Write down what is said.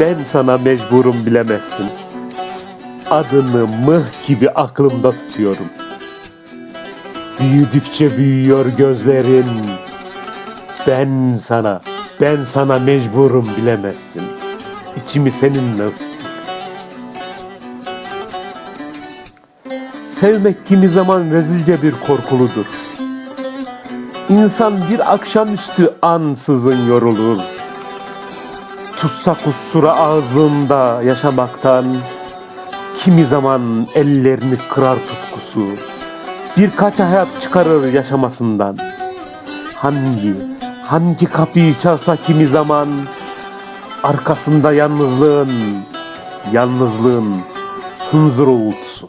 Ben sana mecburum bilemezsin. Adını mıh gibi aklımda tutuyorum. Büyüdükçe büyüyor gözlerin. Ben sana, ben sana mecburum bilemezsin. İçimi seninle ısıttık. Sevmek kimi zaman rezilce bir korkuludur. İnsan bir akşamüstü ansızın yorulur. Tutsa kusura ağzında yaşamaktan, kimi zaman ellerini kırar tutkusu. Birkaç hayat çıkarır yaşamasından. Hangi, hangi kapıyı çalsa kimi zaman, arkasında yalnızlığın, yalnızlığın hınzır uğultusu.